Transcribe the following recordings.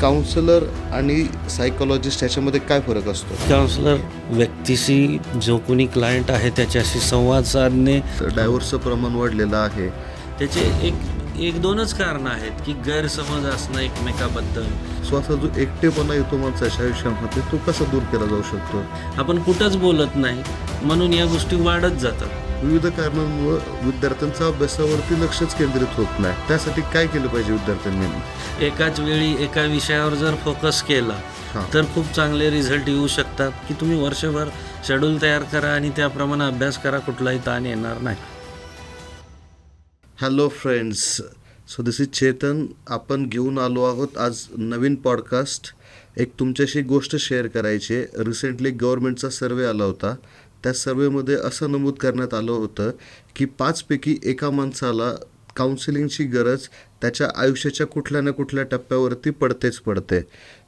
Counsellor आणि psychologist ह्याच्यामध्ये काय फरक असतो? काउन्सलर व्यक्तीशी जो कोणी क्लायंट आहे त्याच्याशी संवाद साधणे. डायव्हर्सचं प्रमाण वाढलेलं आहे. त्याचे एक एक दोनच कारण आहेत की गैरसमज असणं एकमेकाबद्दल. स्वतः जो एकटेपणा येतो माणसाच्या आयुष्यामध्ये तो कसा दूर केला जाऊ शकतो? आपण कुठंच बोलत नाही म्हणून या गोष्टी वाढत जातात. विविध कारणांमुळे विद्यार्थ्यांचा अभ्यासावरती लक्षच केंद्रित होत नाही. त्यासाठी काय केलं पाहिजे विद्यार्थ्यांनी? एकाच वेळी एका विषयावर जर फोकस केला. तर खूप चांगले रिझल्ट येऊ शकतात. की तुम्ही वर्षभर शेड्यूल तयार करा आणि त्याप्रमाणे अभ्यास करा कुठलाही ताण येणार नाही. Hello friends so this is Chetan आपण घेऊन आलो आहोत आज नवीन पॉडकास्ट एक तुमच्याशी गोष्ट शेअर करायची आहे. रिसेंटली गव्हर्नमेंटचा सर्वे आला होता. त्या सर्वेमध्ये असं नमूद करण्यात आलं होतं की पाचपैकी एका माणसाला काउन्सिलिंगची गरज त्याच्या आयुष्याच्या कुठल्या ना कुठल्या टप्प्यावरती पडतेच पडते.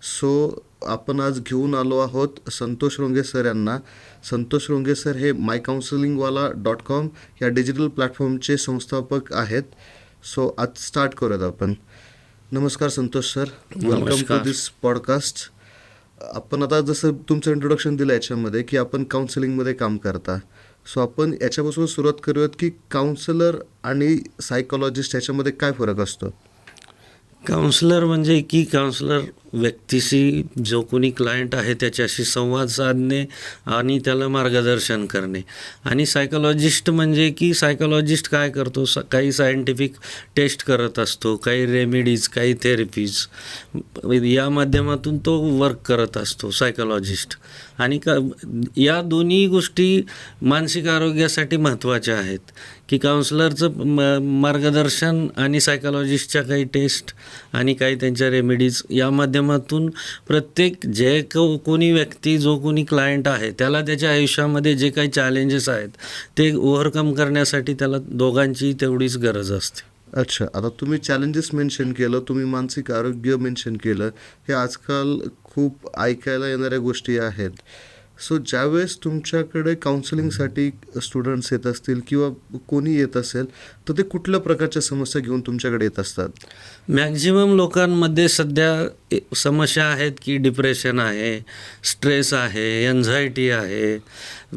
सो आपण आज घेऊन आलो आहोत संतोष रोंगे सर यांना. संतोष रोंगे सर हे माय काउन्सिलिंगवाला डॉट कॉम या डिजिटल प्लॅटफॉर्मचे संस्थापक आहेत. सो आज स्टार्ट करूयात आपण. नमस्कार Santosh sir welcome to. This podcast आपण आता जसं तुमचं इंट्रोडक्शन दिलं याच्यामध्ये की आपण काउन्सिलिंगमध्ये काम करता. सो आपण याच्यापासून सुरुवात करूयात की काउन्सिलर आणि सायकोलॉजिस्ट याच्यामध्ये काय फरक असतो? काउन्सलर म्हणजे की काउन्सलर व्यक्तीशी जो कोणी क्लायंट आहे त्याच्याशी संवाद साधणे आणि त्याला मार्गदर्शन करणे. आणि सायकोलॉजिस्ट म्हणजे की सायकोलॉजिस्ट काय करतो? स काही सायंटिफिक टेस्ट करत असतो काही रेमेडीज काही थेरपीज या माध्यमातून तो वर्क करत असतो सायकोलॉजिस्ट आणि का या दोन्ही गोष्टी मानसिक आरोग्यासाठी महत्त्वाच्या आहेत. की काउन्सलरचं म मार्गदर्शन आणि सायकॉलॉजिस्टच्या काही टेस्ट आणि काही त्यांच्या रेमेडीज या माध्यमातून प्रत्येक जे को कोणी व्यक्ती जो कोणी क्लायंट आहे त्याला त्याच्या आयुष्यामध्ये जे काही चॅलेंजेस आहेत ते ओव्हरकम करण्यासाठी त्याला दोघांची तेवढीच गरज असते. अच्छा आता तुम्ही चॅलेंजेस मेन्शन केलं तुम्ही मानसिक आरोग्य मेन्शन केलं हे आजकाल खूप ऐकायला येणाऱ्या गोष्टी आहेत. सो ज्यावेळेस तुमच्याकडे काउन्सिलिंगसाठी स्टुडंट्स येत असतील किंवा कोणी येत असेल तर ते कुठल्या प्रकारच्या समस्या घेऊन तुमच्याकडे येत असतात? मॅक्झिमम लोकांमध्ये सध्या समस्या आहेत की डिप्रेशन आहे स्ट्रेस आहे एन्झायटी आहे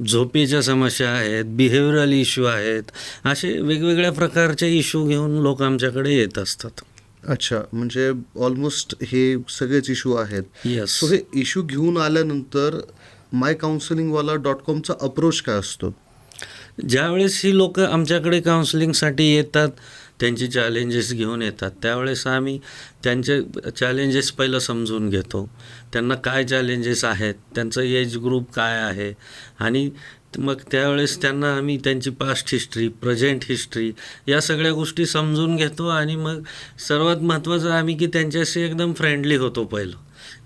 झोपेच्या समस्या आहेत बिहेवियरल इश्यू आहेत असे वेगवेगळ्या प्रकारचे इश्यू घेऊन लोक आमच्याकडे येत असतात. अच्छा म्हणजे ऑलमोस्ट हे सगळेच इश्यू आहेत. येस सो हे इश्यू घेऊन आल्यानंतर माय काउन्सिलिंगवाला डॉट कॉमचा अप्रोच काय असतो? ज्यावेळेस ही लोक आमच्याकडे काउन्सिलिंगसाठी येतात त्यांची चॅलेंजेस घेऊन येतात त्यावेळेस आम्ही त्यांचे चॅलेंजेस पहिलं समजून घेतो. त्यांना काय चॅलेंजेस आहेत त्यांचं एज ग्रुप काय आहे आणि मग त्यावेळेस त्यांना आम्ही त्यांची पास्ट हिस्ट्री प्रेझेंट हिस्ट्री या सगळ्या गोष्टी समजून घेतो आणि मग सर्वात महत्त्वाचं आम्ही की त्यांच्याशी एकदम फ्रेंडली होतो पहिलं.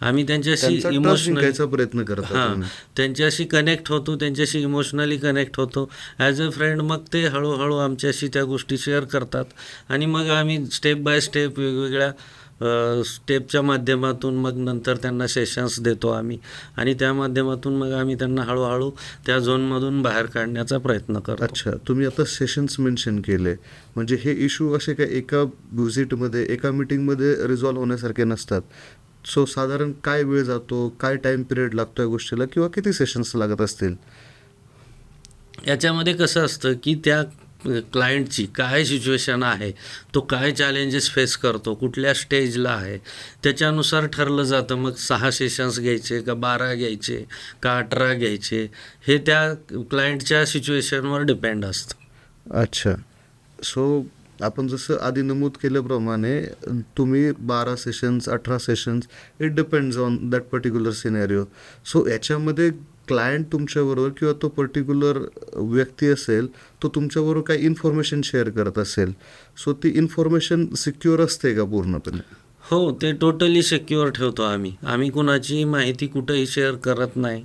आम्ही त्यांच्याशी इमोशनल प्रयत्न करतात हां. त्यांच्याशी कनेक्ट होतो त्यांच्याशी इमोशनली कनेक्ट होतो. ॲज अ फ्रेंड मग ते हळूहळू आमच्याशी त्या गोष्टी शेअर करतात. आणि मग आम्ही स्टेप बाय स्टेप वेगवेगळ्या स्टेपच्या माध्यमातून मग नंतर त्यांना सेशन्स देतो आम्ही. आणि त्या माध्यमातून मग आम्ही त्यांना हळूहळू त्या झोनमधून बाहेर काढण्याचा प्रयत्न करतो. अच्छा तुम्ही आता सेशन्स मेन्शन केले. म्हणजे हे इश्यू असे काय एका व्हिजिटमध्ये एका मीटिंगमध्ये रिझॉल्व्ह होण्यासारखे नसतात. सो साधारण काय वेळ जातो? काय टाइम पिरियड लागतो या गोष्टीला? किंवा किती सेशन्स लागत असतील? याच्यामध्ये कसं असतं की त्या क्लायंटची काय सिच्युएशन आहे तो काय चॅलेंजेस फेस करतो कुठल्या स्टेजला आहे त्याच्यानुसार ठरलं जातं. मग सहा सेशन्स घ्यायचे का बारा घ्यायचे का अठरा घ्यायचे हे त्या क्लायंटच्या सिच्युएशनवर डिपेंड असतं. अच्छा. सो आपण जसं आधी नमूद केल्याप्रमाणे तुम्ही बारा सेशन्स अठरा sessions it depends on that particular scenario so याच्यामध्ये क्लायंट तुमच्याबरोबर किंवा तो पर्टिक्युलर व्यक्ती असेल तो तुमच्याबरोबर काही इन्फॉर्मेशन शेअर करत असेल. सो ती इन्फॉर्मेशन सिक्युअर असते का पूर्णपणे? हो ते टोटली सिक्युअर ठेवतो आम्ही. आम्ही कुणाची माहिती कुठंही शेअर करत नाही.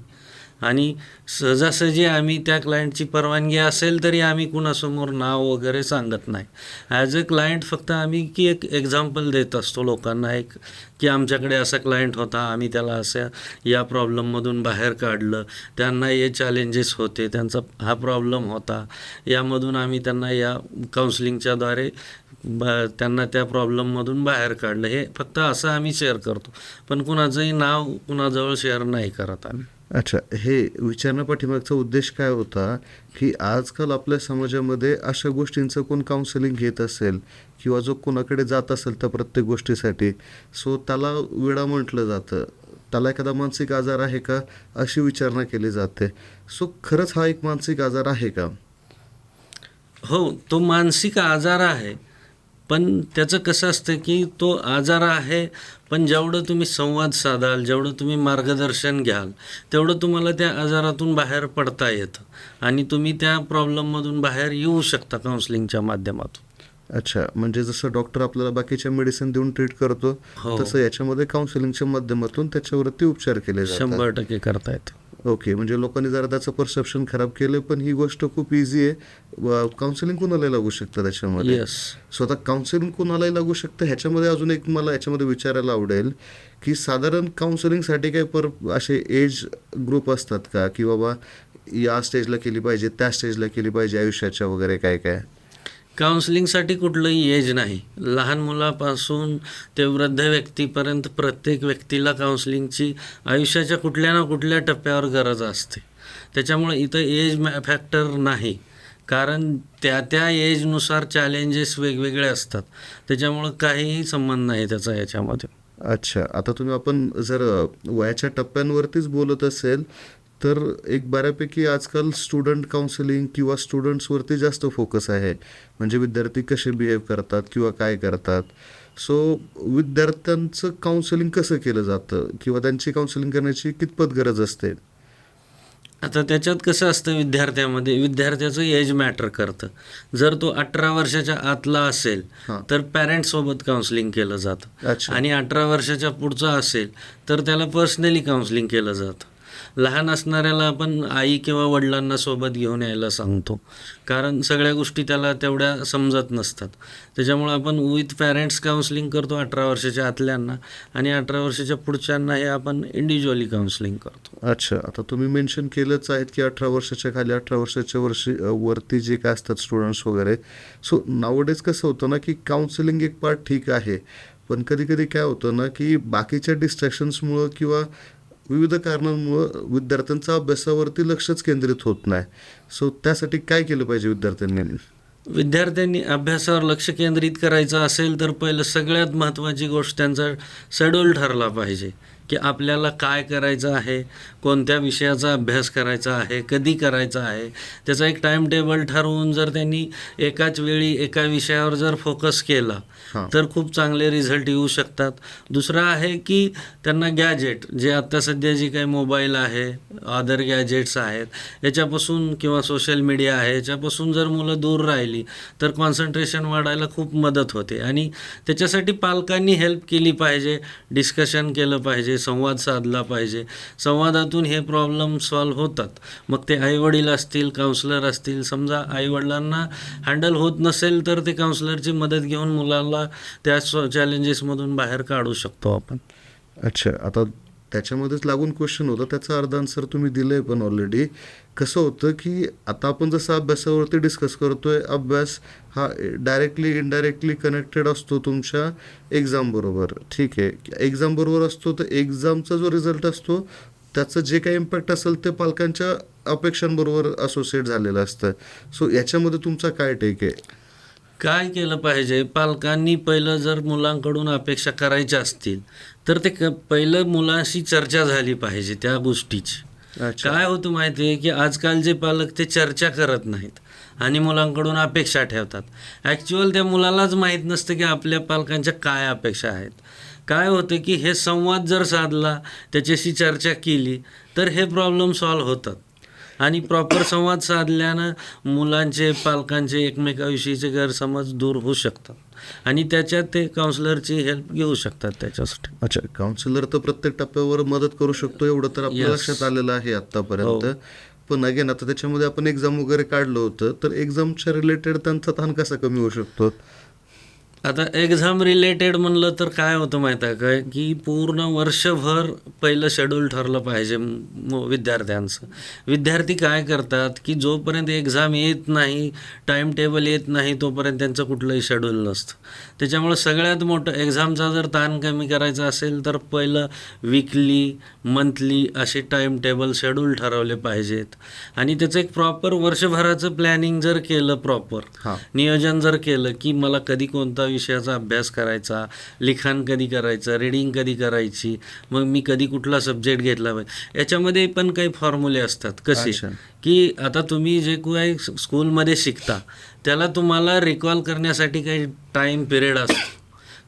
आणि सहजासहजी आम्ही त्या क्लायंटची परवानगी असेल तरी आम्ही कुणासमोर नाव वगैरे सांगत नाही. ॲज अ क्लायंट फक्त आम्ही की एक एक्झाम्पल देत असतो लोकांना एक की आमच्याकडे असा क्लायंट होता आम्ही त्याला असं या प्रॉब्लेममधून बाहेर काढलं. त्यांना हे चॅलेंजेस होते त्यांचा हा प्रॉब्लेम होता. यामधून आम्ही त्यांना या काउन्सिलिंगच्याद्वारे ब त्यांना त्या प्रॉब्लेममधून बाहेर काढलं. हे फक्त असं आम्ही शेअर करतो. पण कुणाचंही नाव कुणाजवळ शेअर नाही करत आम्ही. अच्छा हे विचारण्यापाठीमागचा उद्देश काय होता की आजकाल आपल्या समाजामध्ये अशा गोष्टींचं कोण काउन्सिलिंग घेत असेल किंवा जो कोणाकडे जात असेल त्या प्रत्येक गोष्टीसाठी सो त्याला विडा म्हटलं जातं. त्याला एखादा मानसिक आजार आहे का? अशी विचारणा केली जाते. सो खरंच हा एक मानसिक आजार आहे का? हो तो मानसिक आजार आहे. पण त्याचं कसं असतं की तो आजार आहे पण जेवढं तुम्ही संवाद साधाल जेवढं तुम्ही मार्गदर्शन घ्याल तेवढं तुम्हाला त्या आजारातून बाहेर पडता येतं. आणि तुम्ही त्या प्रॉब्लेममधून बाहेर येऊ शकता काउन्सिलिंगच्या माध्यमातून. अच्छा म्हणजे जसं डॉक्टर आपल्याला बाकीच्या मेडिसिन देऊन ट्रीट करतो हो. तसं याच्यामध्ये काउन्सिलिंगच्या माध्यमातून त्याच्यावरती उपचार केले जातात. शंभर टक्के करता येतं. ओके म्हणजे लोकांनी जरा त्याचं परसेप्शन खराब केलं पण ही गोष्ट खूप इझी आहे. काउन्सिलिंग कोणालाही लागू शकतं त्याच्यामध्ये? येस स्वतः काउन्सिलिंग कोणालाही लागू शकतं? ह्याच्यामध्ये अजून एक मला याच्यामध्ये विचारायला आवडेल की साधारण काउन्सिलिंगसाठी काही पर असे एज ग्रुप असतात का? की बाबा या स्टेजला केली पाहिजे त्या स्टेजला केली पाहिजे आयुष्याच्या वगैरे काय काय? काउन्सिलिंगसाठी कुठलंही एज नाही. लहान मुलापासून ते वृद्ध व्यक्तीपर्यंत प्रत्येक व्यक्तीला काउन्सिलिंगची आयुष्याच्या कुठल्या ना कुठल्या टप्प्यावर गरज असते. त्याच्यामुळे इथं एज फॅक्टर नाही. कारण त्या त्या एजनुसार चॅलेंजेस वेगवेगळे असतात. त्याच्यामुळं काहीही संबंध नाही त्याचा याच्यामध्ये. अच्छा. आता तुम्ही आपण जर वयाच्या टप्प्यांवरतीच बोलत असेल तर एक बऱ्यापैकी आजकाल स्टुडंट काउन्सिलिंग किंवा स्टुडंट्सवरती जास्त फोकस आहे. म्हणजे विद्यार्थी कसे बिहेव करतात किंवा काय करतात. सो विद्यार्थ्यांचं काउन्सिलिंग कसं केलं जातं? किंवा त्यांची काउन्सिलिंग करण्याची कितपत गरज असते? आता त्याच्यात कसं असतं विद्यार्थ्यामध्ये? विद्यार्थ्याचं एज मॅटर करतं. जर तो अठरा वर्षाच्या आतला असेल. तर पॅरेंट्ससोबत काउन्सिलिंग केलं जातं. अच्छा. आणि अठरा वर्षाच्या पुढचा असेल तर त्याला पर्सनली काउन्सिलिंग केलं जातं. लहान असणाऱ्याला आपण आई किंवा वडिलांना सोबत घेऊन यायला सांगतो. कारण सगळ्या गोष्टी त्याला तेवढ्या समजत नसतात. त्याच्यामुळे आपण विथ पॅरेंट्स काउन्सिलिंग करतो अठरा वर्षाच्या आतल्यांना आणि अठरा वर्षाच्या पुढच्यांना हे आपण इंडिव्हिज्युअली काउन्सिलिंग करतो. अच्छा आता तुम्ही मेन्शन केलंच आहेत की अठरा वर्षाच्या खाली अठरा वर्षाच्या वर्षी वरती जे काय असतात स्टुडंट्स वगैरे. सो नावडेज कसं होतं ना की काउन्सिलिंग एक पार्ट ठीक आहे. पण कधी कधी काय होतं ना की बाकीच्या डिस्ट्रॅक्शन्समुळं किंवा विविध कारणांमुळं विद्यार्थ्यांचा अभ्यासावरती लक्षच केंद्रित होत नाही. सो त्यासाठी काय केलं पाहिजे विद्यार्थ्यांनी? विद्यार्थ्यांनी अभ्यासावर लक्ष केंद्रित करायचं असेल तर पहिलं सगळ्यात महत्त्वाची गोष्ट त्यांचा शेड्यूल ठरला पाहिजे. की आपल्याला काय करायचं आहे कोणत्या विषयाचा अभ्यास करायचा आहे कधी करायचा आहे त्याचा एक टाईम टेबल ठरवून जर त्यांनी एकाच वेळी एका विषयावर जर फोकस केला. तर खूप चांगले रिझल्ट येऊ शकतात. दुसरं आहे की त्यांना गॅजेट जे आत्ता सध्या जी काही मोबाईल आहे अदर गॅजेट्स आहेत याच्यापासून किंवा सोशल मीडिया आहे याच्यापासून जर मुलं दूर राहिली तर कॉन्सन्ट्रेशन वाढायला खूप मदत होते. आणि त्याच्यासाठी पालकांनी हेल्प केली पाहिजे डिस्कशन केलं पाहिजे. संवाद साधला पाहिजे. संवादातून हे प्रॉब्लेम सॉल्व्ह होतात. मग ते आईवडील असतील काउन्सलर असतील समजा आईवडिलांना हँडल होत नसेल तर ते काउन्सलरची मदत घेऊन मुलाला त्या चॅलेंजेसमधून बाहेर काढू शकतो आपण. अच्छा आता त्याच्यामध्येच लागून क्वेश्चन होतं. त्याचा अर्धा आन्सर तुम्ही दिलंय पण ऑलरेडी कसं होतं की आता आपण जसं अभ्यासावरती डिस्कस करतोय अभ्यास हा डायरेक्टली इनडायरेक्टली कनेक्टेड असतो तुमच्या एक्झाम बरोबर. ठीक आहे. एक्झाम बरोबर असतो तर एक्झामचा जो रिझल्ट असतो त्याचं जे काही इम्पॅक्ट असेल ते पालकांच्या अपेक्षांबरोबर असोसिएट झालेलं असतं. सो याच्यामध्ये तुमचा काय टेक आहे? काय केलं पाहिजे? पालकांनी पहिलं जर मुलांकडून अपेक्षा करायच्या असतील तर ते क पहिलं मुलांशी चर्चा झाली पाहिजे त्या गोष्टीची. काय होतं माहिती आहे की आजकालचे पालक ते चर्चा करत नाहीत आणि मुलांकडून अपेक्षा ठेवतात. ॲक्च्युअल त्या मुलालाच माहीत नसतं की आपल्या पालकांच्या काय अपेक्षा आहेत. काय होतं की हे संवाद जर साधला त्याच्याशी चर्चा केली तर हे प्रॉब्लेम सॉल्व्ह होतात. आणि प्रॉपर संवाद साधल्यानं मुलांचे पालकांचे एकमेकाविषयीचे गैरसमज दूर होऊ शकतात आणि त्याच्यात ते काउन्सिलरची हेल्प घेऊ शकतात त्याच्यासाठी अच्छा काउन्सिलर तर प्रत्येक टप्प्यावर मदत करू शकतो एवढं तर आपल्या. लक्षात आलेलं आहे आतापर्यंत हो. पण अगेन आता त्याच्यामध्ये आपण एक्झाम वगैरे काढलं होतं तर एक्झामच्या रिलेटेड त्यांचा ताण कसा कमी होऊ शकतो आता एक्झाम रिलेटेड म्हणलं तर काय होतं माहीत आहे काय की पूर्ण वर्षभर पहिलं शेड्यूल ठरलं पाहिजे विद्यार्थ्यांचं. विद्यार्थी काय करतात की जोपर्यंत एक्झाम येत नाही टाईम टेबल येत नाही तोपर्यंत त्यांचं कुठलंही शेड्यूल नसतं. त्याच्यामुळं सगळ्यात मोठं एक्झामचा जर ताण कमी करायचा असेल तर पहिलं वीकली मंथली असे टाईम टेबल शेड्यूल ठरवले पाहिजेत. आणि त्याचं एक प्रॉपर वर्षभराचं प्लॅनिंग जर केलं प्रॉपर नियोजन जर केलं की मला कधी कोणता विषयाचा अभ्यास करायचा लिखाण कधी करायचं रिडिंग कधी करायची मग मी कधी कुठला सब्जेक्ट घेतला पाहिजे याच्यामध्ये पण काही फॉर्म्युले असतात कसे. की आता तुम्ही जे काही स्कूलमध्ये शिकता त्याला तुम्हाला रिकॉल करण्यासाठी काही टाईम पिरियड असतो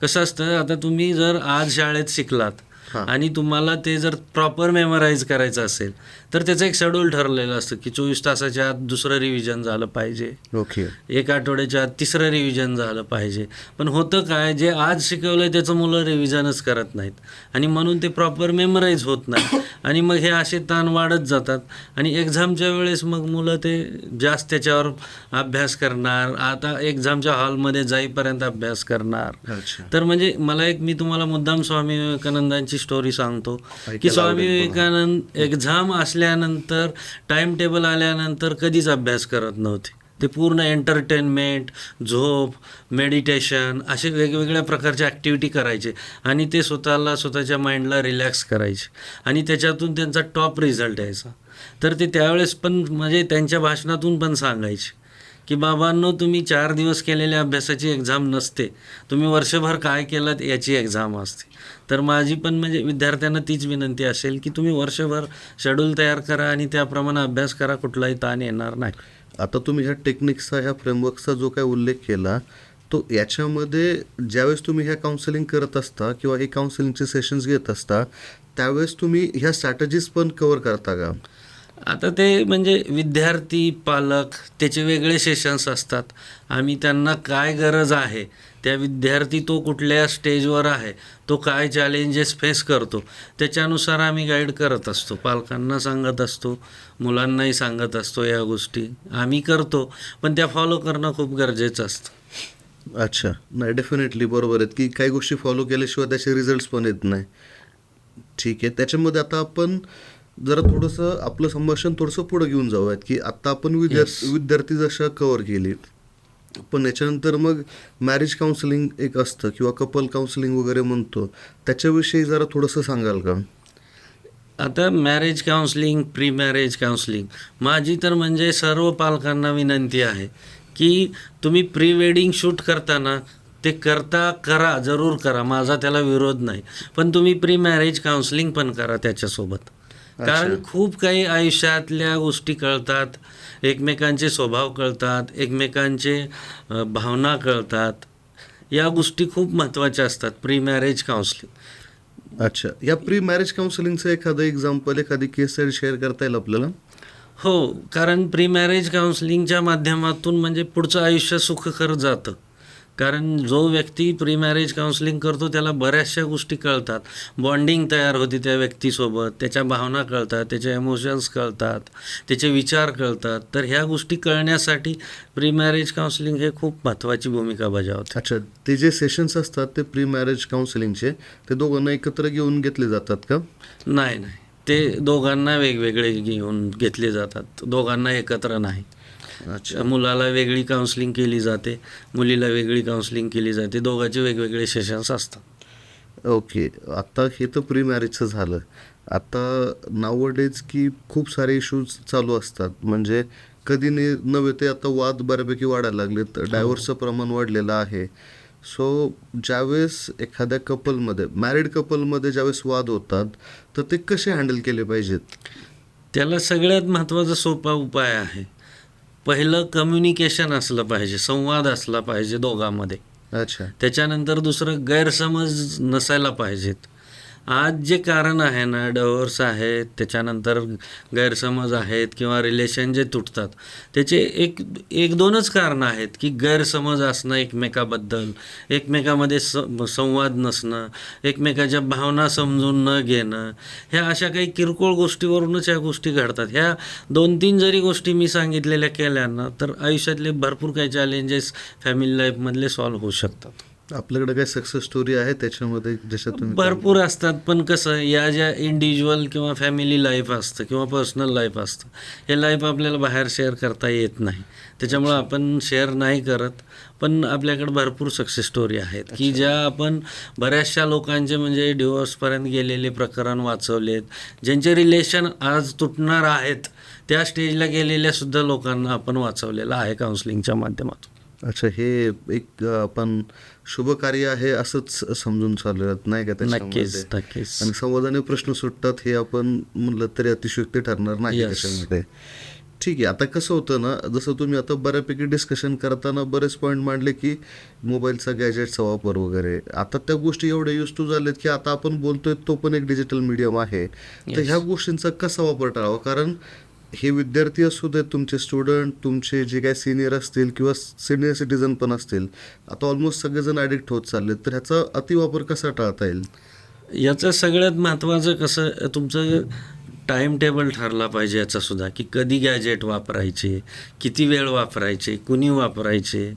कसं असतं आता तुम्ही जर आज शाळेत शिकलात. आणि तुम्हाला ते जर प्रॉपर मेमराईज करायचं असेल तर त्याचं एक शेड्यूल ठरलेलं असतं की चोवीस तासाच्या आत दुसरं रिव्हिजन झालं पाहिजे. ओके. एक आठवड्याच्या आत तिसरं रिव्हिजन झालं पाहिजे. पण होतं काय जे आज शिकवलं आहे त्याचं मुलं रिव्हिजनच करत नाहीत. आणि म्हणून ते प्रॉपर मेमराईज होत नाही. आणि मग हे असे ताण वाढत जातात. आणि एक्झामच्या वेळेस मग मुलं ते जास्त त्याच्यावर अभ्यास करणार. आता एक्झामच्या हॉलमध्ये जाईपर्यंत अभ्यास करणार. तर म्हणजे मला एक मी तुम्हाला मुद्दाम स्वामी विवेकानंदांची स्टोरी सांगतो. की स्वामी. विवेकानंद एक्झाम असल्यानंतर टाइम टेबल आल्यानंतर कधीच अभ्यास करत नव्हते. ते पूर्ण एंटरटेनमेंट झोप मेडिटेशन असे वेगवेगळ्या प्रकारच्या ॲक्टिव्हिटी करायचे. आणि ते स्वतःला स्वतःच्या माइंडला रिलॅक्स करायचे. आणि त्याच्यातून त्यांचा टॉप रिझल्ट यायचा. तर ते त्यावेळेस पण म्हणजे त्यांच्या भाषणातून पण सांगायचे. की बाबांनो तुम्ही चार दिवस केलेल्या अभ्यासाची एक्झाम नसते. तुम्ही वर्षभर काय केलं याची एक्झाम असते. तर माझी पण म्हणजे विद्यार्थ्यांना तीच विनंती असेल की तुम्ही वर्षभर शेड्यूल तयार करा आणि त्याप्रमाणे अभ्यास करा कुठलाही ताण येणार नाही. आता तुम्ही ह्या टेक्निक्सचा ह्या फ्रेमवर्कचा जो काय उल्लेख केला तो याच्यामध्ये ज्यावेळेस तुम्ही ह्या काउन्सिलिंग करत असता किंवा हे काउन्सिलिंगचे सेशन्स घेत असता त्यावेळेस तुम्ही ह्या स्ट्रॅटजीज पण कवर करता का? आता ते म्हणजे विद्यार्थी पालक त्याचे वेगळे सेशन्स असतात. आम्ही त्यांना काय गरज आहे त्या विद्यार्थी तो कुठल्या स्टेजवर आहे तो काय चॅलेंजेस फेस करतो त्याच्यानुसार आम्ही गाईड करत असतो. पालकांना सांगत असतो मुलांनाही सांगत असतो या गोष्टी. आम्ही करतो पण त्या फॉलो करणं खूप गरजेचं असतं. अच्छा. नाही डेफिनेटली बरोबर आहेत की काही गोष्टी फॉलो केल्याशिवाय त्याचे रिझल्ट्स पण येत नाही. ठीक आहे. त्याच्यामध्ये आता आपण जरा थोडंसं आपलं संभाषण थोडंसं पुढं घेऊन जाऊयात की आत्ता आपण विद्यार्थी विद्यार्थी जशा कवर केली पण याच्यानंतर मग मॅरेज काउन्सिलिंग एक असतं किंवा कपल काउन्सिलिंग वगैरे म्हणतो त्याच्याविषयी जरा थोडंसं सांगाल का? आता marriage counselling pre marriage counselling माझी तर म्हणजे सर्व पालकांना विनंती आहे की तुम्ही प्री वेडिंग शूट करताना ते करता करा जरूर करा माझा त्याला विरोध नाही पण तुम्ही प्री मॅरेज काउन्सलिंग पण करा त्याच्यासोबत. कारण खूप काही आयुष्यातल्या गोष्टी कळतात एकमेकांचे स्वभाव कळतात एकमेकांचे भावना कळतात. या गोष्टी खूप महत्त्वाच्या असतात प्री मॅरेज काउन्सलिंग अच्छा. या प्री मॅरेज काउन्सिलिंगचं एखादं एक्झाम्पल एखादी केस शेअर करता येईल आपल्याला? हो कारण प्री मॅरेज काउन्सिलिंगच्या माध्यमातून म्हणजे पुढचं आयुष्य सुखकर जातं. कारण जो व्यक्ती प्री मॅरेज काउन्सिलिंग करतो त्याला बऱ्याचशा गोष्टी कळतात. बॉन्डिंग तयार होते त्या व्यक्तीसोबत त्याच्या भावना कळतात त्याचे इमोशन्स कळतात त्याचे विचार कळतात. तर ह्या गोष्टी कळण्यासाठी प्री मॅरेज काउन्सिलिंग हे खूप महत्त्वाची भूमिका बजावते. अच्छा ते जे सेशन्स असतात ते प्री मॅरेज काउन्सिलिंगचे ते दोघांना एकत्र घेऊन घेतले जातात का? नाही नाही. ते दोघांना वेगवेगळे घेऊन घेतले जातात. दोघांना एकत्र नाही. अच्छा. मुलाला वेगळी काउन्सिलिंग केली जाते मुलीला वेगळी काउन्सिलिंग केली जाते दोघांचे वेगवेगळे सेशन्स असतात. ओके आता हे तर प्री मॅरेजचं झालं. आता नावडेज की खूप सारे इश्यूज चालू असतात. म्हणजे कधी ने नव्हे ते आता वाद बऱ्यापैकी वाढायला लागलेत. डायव्हर्सचं प्रमाण वाढलेलं आहे. सो ज्यावेळेस एखाद्या कपलमध्ये मॅरिड कपलमध्ये ज्यावेळेस वाद होतात तर ते कसे हँडल केले पाहिजेत? त्याला सगळ्यात महत्त्वाचा सोपा उपाय आहे. पहिलं कम्युनिकेशन असलं पाहिजे संवाद असला पाहिजे दोघांमध्ये. अच्छा. त्याच्यानंतर दुसरं गैरसमज नसायला पाहिजेत. आज जे कारण आहे ना डवर्स आहेत त्याच्यानंतर गैरसमज आहेत किंवा रिलेशन जे तुटतात त्याचे एक एक दोनच कारणं आहेत की गैरसमज असणं एकमेकाबद्दल एकमेकामध्ये स संवाद नसणं एकमेकाच्या भावना समजून न घेणं ह्या अशा काही किरकोळ गोष्टीवरूनच ह्या गोष्टी घडतात. ह्या दोन तीन जरी गोष्टी मी सांगितलेल्या केल्या ना तर आयुष्यातले भरपूर काही चॅलेंजेस फॅमिली लाईफमधले सॉल्व्ह होऊ शकतात. आपल्याकडे काही सक्सेस स्टोरी आहे त्याच्यामध्ये तुम्ही भरपूर असतात पण कसं या ज्या इंडिव्हिज्युअल किंवा फॅमिली लाईफ असतं किंवा पर्सनल लाईफ असतं हे लाईफ आपल्याला बाहेर शेअर करता येत नाही. त्याच्यामुळं आपण शेअर नाही करत पण आपल्याकडे भरपूर सक्सेस स्टोरी आहेत की ज्या आपण बऱ्याचशा लोकांचे म्हणजे डिवोर्सपर्यंत गेलेले प्रकरण वाचवलेत ज्यांचे रिलेशन आज तुटणार आहेत त्या स्टेजला गेलेल्या सुद्धा लोकांना आपण वाचवलेलं आहे काउन्सिलिंगच्या माध्यमातून. अच्छा हे एक आपण शुभ कार्य आहे असंच समजून चालत नाही का त्याच्यामध्ये? नक्कीच नक्कीच. आणि संवादाने प्रश्न सुटतात हे आपण म्हणलं तरी अतिशयोक्ती ठरणार नाही Yes. त्याच्यामध्ये. ठीक आहे आता कसं होतं ना जसं तुम्ही आता बऱ्यापैकी डिस्कशन करताना बरेच पॉईंट मांडले की मोबाईलचा गॅजेटचा वापर वगैरे. आता त्या गोष्टी एवढ्या युज टू झाल्यात की आता आपण बोलतोय तो पण एक डिजिटल मीडियम आहे. तर. ह्या गोष्टींचा कसा वापर टाळावा? कारण हे विद्यार्थी असू देत तुमचे स्टुडंट तुमचे जे काही सिनियर असतील किंवा सिनियर सिटीजन पण असतील आता ऑलमोस्ट सगळेजण ॲडिक्ट होत चालले तर ह्याचा अतिवापर कसा टाळता येईल? याचं सगळ्यात महत्त्वाचं कसं तुमचं टाईम टेबल ठरला पाहिजे याचासुद्धा की कधी गॅजेट वापरायचे किती वेळ वापरायचे कुणी वापरायचे.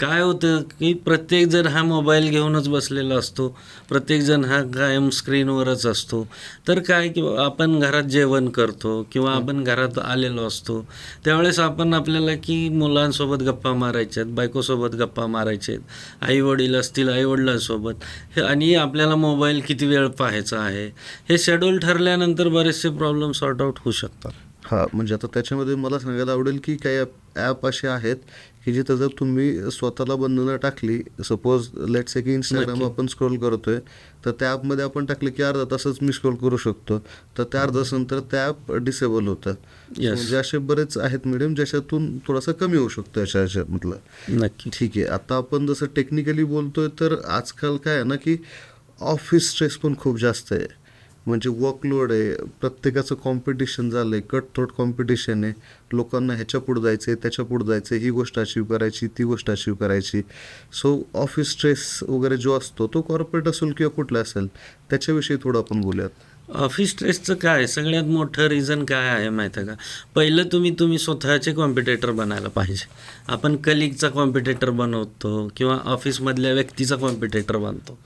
काय होतं की प्रत्येकजण हा मोबाईल घेऊनच बसलेला असतो. प्रत्येकजण हा कायम स्क्रीनवरच असतो. तर काय की आपण घरात जेवण करतो किंवा आपण घरात आलेलो असतो. त्यावेळेस आपण आपल्याला की मुलांसोबत गप्पा मारायच्यात बायकोसोबत गप्पा मारायच्यात आई वडील असतील आई वडिलांसोबत हे आणि आपल्याला मोबाईल किती वेळ पाहायचा आहे? हे शेड्यूल ठरल्यानंतर बरेचसे प्रॉब्लेम सॉर्ट आउट होऊ शकतात. हा म्हणजे आता त्याच्यामध्ये मला सांगायला आवडेल की काही ॲप असे आहेत की जिथं जर तुम्ही स्वतःला बंधनं टाकली सपोज लेट से की इंस्टाग्राम. आपण स्क्रोल करतोय तर त्या ॲपमध्ये आपण टाकलं की अर्धा तासच मी स्क्रोल करू शकतो. तर त्या अर्धा तासानंतर त्या ॲप डिसेबल होतं. म्हणजे असे बरेच आहेत मीडियम ज्याच्यातून थोडासा कमी होऊ शकतो याच्या ह्याच्यामधलं नक्की. ठीक आहे. आता आपण जसं टेक्निकली बोलतोय तर आजकाल काय आहे ना की ऑफिस स्ट्रेस पण खूप जास्त आहे. म्हणजे वर्कलोड आहे. प्रत्येकाचं कॉम्पिटिशन झालं आहे कटथोट कॉम्पिटिशन आहे. लोकांना ह्याच्या पुढं जायचं आहे त्याच्या पुढं जायचं आहे ही गोष्ट अचीव करायची ती गोष्ट अचीव करायची. सो ऑफिस स्ट्रेस वगैरे जो असतो तो कॉर्पोरेट असेल किंवा कुठला असेल त्याच्याविषयी थोडं आपण बोलूयात. ऑफिस स्ट्रेसचं काय? सगळ्यात मोठं रिझन काय आहे माहिती आहे का? पहिलं तुम्ही तुम्ही स्वतःचे कॉम्पिटेटर बनायला पाहिजे. आपण कलिगचा कॉम्पिटेटर बनवतो किंवा ऑफिसमधल्या व्यक्तीचा कॉम्पिटेटर बनतो.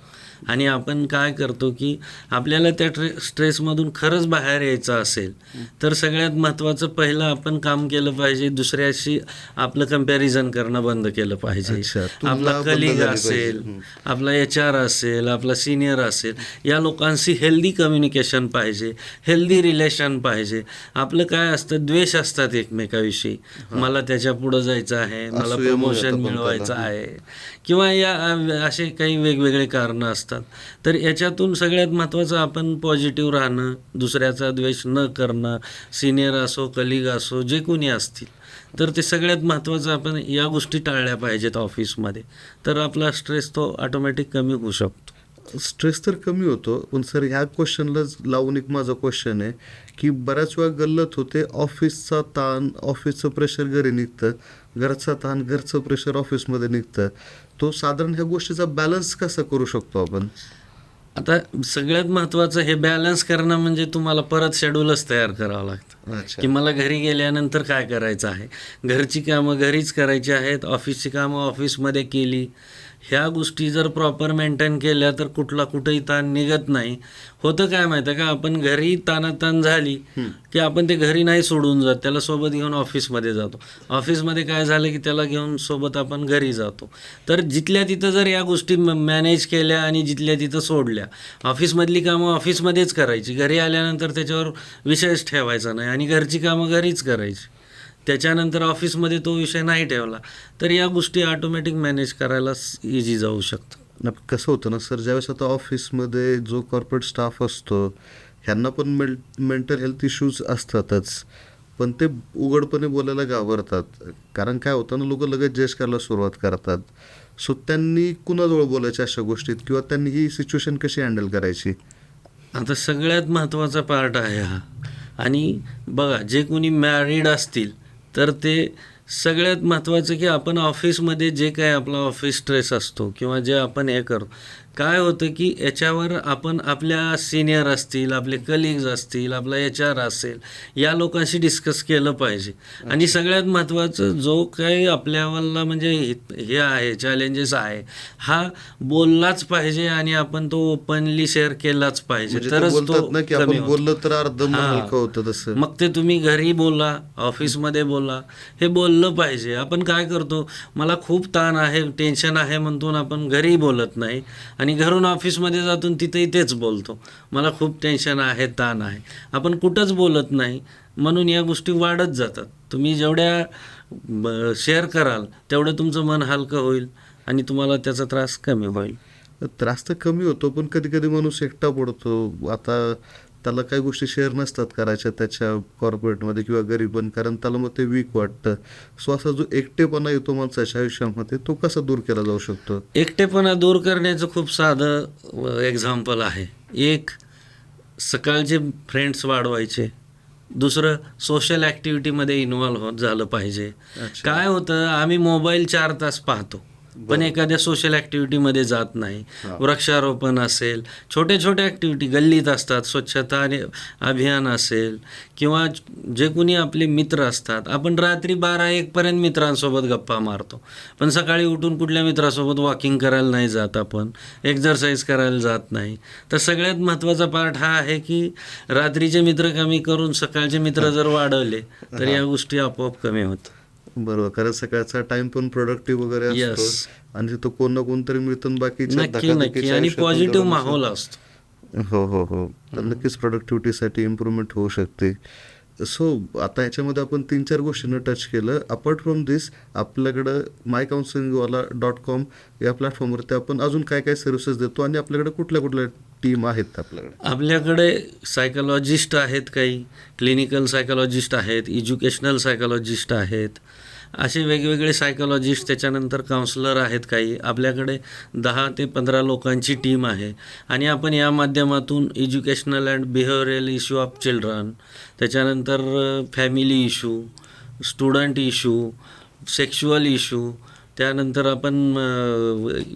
आणि आपण काय करतो की आपल्याला त्या ट्रे स्ट्रेसमधून खरंच बाहेर यायचं असेल तर सगळ्यात महत्त्वाचं पहिलं आपण काम केलं पाहिजे दुसऱ्याशी आपलं कंपॅरिझन करणं बंद केलं पाहिजे आपला कलिग. असेल. आपला एच आर असेल आपला सिनियर असेल या लोकांशी हेल्दी कम्युनिकेशन पाहिजे हेल्दी रिलेशन पाहिजे आपलं काय असतं द्वेष असतात एकमेकाविषयी मला त्याच्या पुढं जायचं आहे मला प्रमोशन मिळवायचं. आहे किंवा या असे काही वेगवेगळे कारणं असतात तर याच्यातून सगळ्यात महत्त्वाचं आपण पॉझिटिव्ह राहणं दुसऱ्याचा द्वेष न करणं सिनियर असो कलिग असो जे कोणी असतील. तर ते सगळ्यात महत्त्वाचं आपण या गोष्टी टाळल्या पाहिजेत ऑफिसमध्ये तर आपला स्ट्रेस तो ऑटोमॅटिक कमी होऊ शकतो. स्ट्रेस तर कमी होतो पण सर ह्या क्वेश्चनला लावून एक माझा क्वेश्चन आहे की बऱ्याच वेळा गल्लत होते ऑफिसचा ताण ऑफिसचं प्रेशर घरी निघतं घरचा ताण घरचं प्रेशर ऑफिसमध्ये निघतं. तो साधारण ह्या गोष्टीचा बॅलन्स कसा करू शकतो आपण? आता सगळ्यात महत्त्वाचं हे बॅलन्स करणं म्हणजे तुम्हाला परत शेड्यूलच तयार करावं लागतं. की मला घरी गेल्यानंतर काय करायचं आहे? घरची कामं घरीच करायची आहेत? ऑफिसची कामं ऑफिसमध्ये केली? ह्या गोष्टी जर प्रॉपर मेंटेन केल्या तर कुठला कुठंही ताण निघत नाही. होतं काय माहिती आहे का? आपण घरी ताणाताण झाली की आपण ते घरी नाही सोडून जात. त्याला सोबत घेऊन ऑफिसमध्ये जातो. ऑफिसमध्ये काय झालं की त्याला घेऊन सोबत आपण घरी जातो. तर जिथल्या तिथं जर या गोष्टी मॅनेज केल्या आणि जिथल्या तिथं सोडल्या ऑफिसमधली कामं ऑफिसमध्येच करायची. घरी आल्यानंतर त्याच्यावर विषयच ठेवायचा नाही आणि घरची कामं घरीच करायची. त्याच्यानंतर ऑफिसमध्ये तो विषय नाही ठेवला तर या गोष्टी ऑटोमॅटिक मॅनेज करायला इझी जाऊ शकतं. न कसं होतं ना सर ज्यावेळेस आता ऑफिसमध्ये जो कॉर्पोरेट स्टाफ असतो ह्यांना पण मेल मेंटल हेल्थ इश्यूज असतातच पण ते उघडपणे बोलायला घाबरतात. कारण काय होतं ना लोक लगेच जज करायला सुरुवात करतात. सो त्यांनी कुणाजवळ बोलायच्या अशा गोष्टीत? किंवा त्यांनी ही सिच्युएशन कशी हँडल करायची? आता सगळ्यात महत्त्वाचा पार्ट आहे हा. आणि बघा जे कोणी मॅरिड असतील तर ते सगळ्यात महत्त्वाचं की आपण ऑफिसमध्ये जे काय आपला ऑफिस स्ट्रेस असतो किंवा जे आपण हे करतो काय होतं की याच्यावर आपण आपल्या सिनियर असतील आपले कलिग्ज असतील आपला एच आर असेल या लोकांशी डिस्कस केलं पाहिजे. आणि सगळ्यात महत्त्वाचं जो काही आपल्याला म्हणजे हे- आहे चॅलेंजेस आहे हा बोललाच पाहिजे आणि आपण तो ओपनली शेअर केलाच पाहिजे. म्हणजे तरच बोलतात ना की तो. बोललं तर अर्ध होतं तसं. मग ते तुम्ही घरी बोला ऑफिसमध्ये बोला हे बोललं पाहिजे. आपण काय करतो मला खूप ताण आहे टेन्शन आहे म्हणून आपण घरी बोलत नाही. आणि घरून ऑफिसमध्ये जातून तिथेही तेच बोलतो. मला खूप टेन्शन आहे ताण आहे. आपण कुठंच बोलत नाही म्हणून या गोष्टी वाढत जातात. तुम्ही जेवढ्या शेअर कराल तेवढं तुमचं मन हलकं होईल आणि तुम्हाला त्याचा त्रास कमी होईल. त्रास तर कमी होतो पण कधी कधी माणूस एकटा पडतो. आता त्याला काही गोष्टी शेअर नसतात करायच्या त्याच्या कॉर्पोरेटमध्ये किंवा पण कारण त्याला मग ते वीक वाटतं. सो असा जो एकटेपणा येतो माणसाच्या आयुष्यामध्ये तो कसा दूर केला जाऊ शकतो? एकटेपणा दूर करण्याचं खूप साधं एक्झाम्पल आहे. एक सकाळचे फ्रेंड्स वाढवायचे. दुसरं सोशल ॲक्टिव्हिटीमध्ये इन्व्हॉल्व होत झालं पाहिजे. काय होतं आम्ही मोबाईल चार तास पाहतो. पण एखाद्या सोशल ॲक्टिव्हिटीमध्ये जात नाही. वृक्षारोपण असेल छोटे छोटे ॲक्टिव्हिटी गल्लीत असतात स्वच्छता आणि अभियान असेल किंवा जे कोणी आपले मित्र असतात आपण रात्री बारा एकपर्यंत मित्रांसोबत गप्पा मारतो. पण सकाळी उठून कुठल्या मित्रासोबत वॉकिंग करायला नाही जात आपण एक्झरसाईज करायला जात नाही. तर सगळ्यात महत्त्वाचा पार्ट हा आहे की रात्रीचे मित्र कमी करून सकाळचे मित्र जर वाढवले तर या गोष्टी आपोआप कमी होतात. बरोबर. कारण सकाळचा टाइम पण प्रोडक्टिव्ह वगैरे. असतो. आणि तिथं कोण ना कोणतरी मिळतं बाकीच्या धकाधकीच्या आणि पॉझिटिव्ह माहोल असतो. हो हो हो. तर नक्कीच प्रोडक्टिव्हिटीसाठी इम्प्रूव्हमेंट होऊ शकते. सो आता ह्याच्यामध्ये आपण तीन चार गोष्टींना टच केलं. अपार्ट फ्रॉम दिस आपल्याकडं माय काउन्सिलिंगवाला डॉट कॉम या प्लॅटफॉर्मवरती आपण अजून काय काय सर्व्हिसेस देतो आणि आपल्याकडे कुठल्या कुठल्या टीम आहेत आपल्याकडे? आपल्याकडे सायकोलॉजिस्ट आहेत काही. क्लिनिकल सायकोलॉजिस्ट आहेत एज्युकेशनल सायकोलॉजिस्ट आहेत. असे वेगवेगळे सायकोलॉजिस्ट त्याच्यानंतर काउन्सलर आहेत काही. आपल्याकडे दहा ते पंधरा लोकांची टीम आहे. आणि आपण या माध्यमातून educational and behavioural issue of children त्याच्यानंतर family issue student issue sexual issue त्यानंतर आपण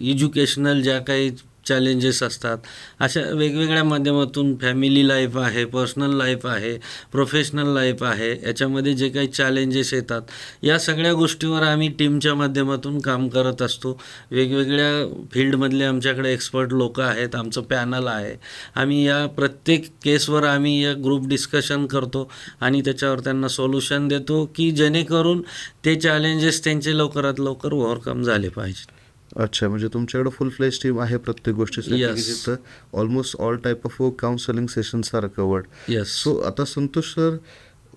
एज्युकेशनल ज्या काही चॅलेंजेस असतात. अशा वेगवेगळ्या माध्यमातून फॅमिली लाईफ आहे पर्सनल लाईफ आहे प्रोफेशनल लाईफ आहे याच्यामध्ये जे काही चॅलेंजेस येतात या सगळ्या गोष्टीवर आम्ही टीमच्या माध्यमातून काम करत असतो. वेगवेगळ्या फील्डमधले आमच्याकडे एक्सपर्ट लोक आहेत आमचं पॅनल आहे. आम्ही या प्रत्येक केसवर आम्ही या ग्रुप डिस्कशन करतो आणि त्याच्यावर त्यांना सोल्युशन देतो की जेणेकरून ते चॅलेंजेस त्यांचे लवकरात लवकर ओव्हरकम झाले पाहिजे. अच्छा म्हणजे तुमच्याकडे फुल फ्लेज टीम आहे प्रत्येक जिथं almost all type of counselling sessions are covered yes so आता संतोष सर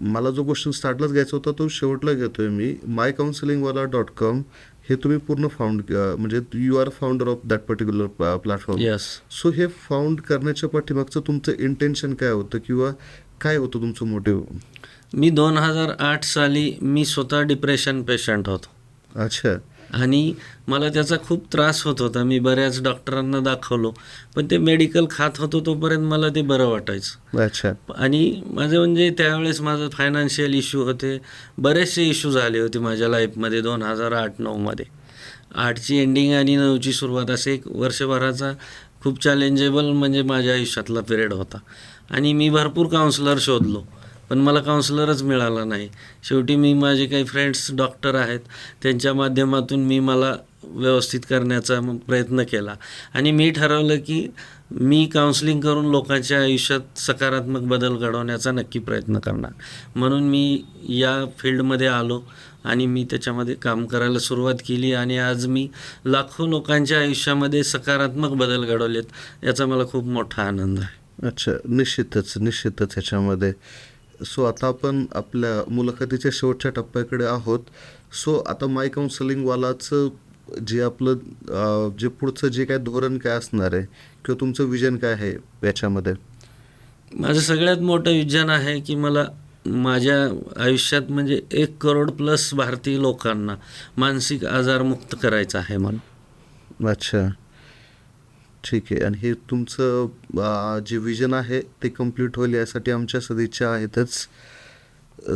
मला जो क्वेश्चन स्टार्टलाच घ्यायचा होता तो शेवटला घेतोय मी. माय काउन्सिलिंगवाला डॉट कॉम हे तुम्ही पूर्ण फाउंड म्हणजे you are founder of that particular platform yes so हे फाउंड करण्याच्या पाठीमागचं तुमचं इंटेन्शन काय होतं किंवा काय होतं तुमचं मोटिव्ह मी दोन हजार आठ साली मी स्वतः डिप्रेशन पेशंट होतो. अच्छा. आणि मला त्याचा खूप त्रास होत होता. मी बऱ्याच डॉक्टरांना दाखवलो. पण ते मेडिकल खात होतो तोपर्यंत मला ते बरं वाटायचं. अच्छा. आणि माझं म्हणजे त्यावेळेस माझं फायनान्शियल इश्यू होते. बरेचसे इश्यू झाले होते माझ्या लाईफमध्ये दोन हजार आठ नऊमध्ये आठची एंडिंग आणि नऊची सुरुवात असे एक वर्षभराचा खूप चॅलेंजेबल म्हणजे माझ्या आयुष्यातला पिरियड होता. आणि मी भरपूर काउन्सलर शोधलो. पण मला काउन्सलरच मिळाला नाही. शेवटी मी माझे काही फ्रेंड्स डॉक्टर आहेत. त्यांच्या माध्यमातून मी मला व्यवस्थित करण्याचा प्रयत्न केला. आणि मी ठरवलं की मी काउन्सलिंग करून लोकांच्या आयुष्यात सकारात्मक बदल घडवण्याचा नक्की प्रयत्न करणार. म्हणून मी या फील्डमध्ये आलो आणि मी त्याच्यामध्ये काम करायला सुरुवात केली आणि आज मी लाखो लोकांच्या आयुष्यामध्ये सकारात्मक बदल घडवलेत याचा मला खूप मोठा आनंद आहे. अच्छा निश्चितच निश्चितच ह्याच्यामध्ये सो आता आपण आपल्या मुलाखतीच्या शेवटच्या टप्प्याकडे आहोत. सो आता माय काउन्सिलिंगवालाचं जे आपलं जे पुढचं जे काय धोरण काय असणार आहे किंवा तुमचं विजन काय आहे याच्यामध्ये? माझं सगळ्यात मोठं विजन आहे की मला माझ्या आयुष्यात म्हणजे एक करोड प्लस भारतीय लोकांना मानसिक आजारमुक्त करायचं आहे मला अच्छा. ठीक आहे. आणि हे तुमचं जे विजन आहे ते कंप्लीट होईल यासाठी आमच्या सदिच्छा आहेतच.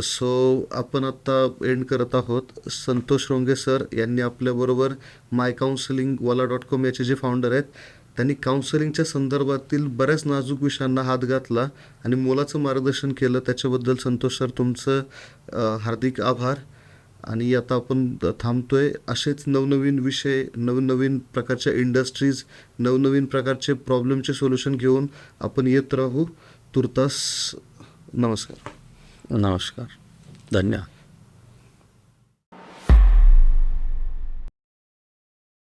सो आपण आत्ता एंड करत आहोत. संतोष रोंगे सर यांनी आपल्याबरोबर माय काउन्सिलिंगवाला डॉट कॉम याचे जे फाउंडर आहेत त्यांनी काउन्सिलिंगच्या संदर्भातील बऱ्याच नाजूक विषयांना हात घातला आणि मोलाचं मार्गदर्शन केलं. त्याच्याबद्दल संतोष सर तुमचं हार्दिक आभार. आणि आता आपण थांबतोय असेच नवनवीन विषय नवनवीन प्रकारच्या इंडस्ट्रीज नवनवीन प्रकारचे प्रॉब्लेमचे सोल्युशन घेऊन आपण येत राहू. तुर्तास नमस्कार. नमस्कार. धन्यवाद.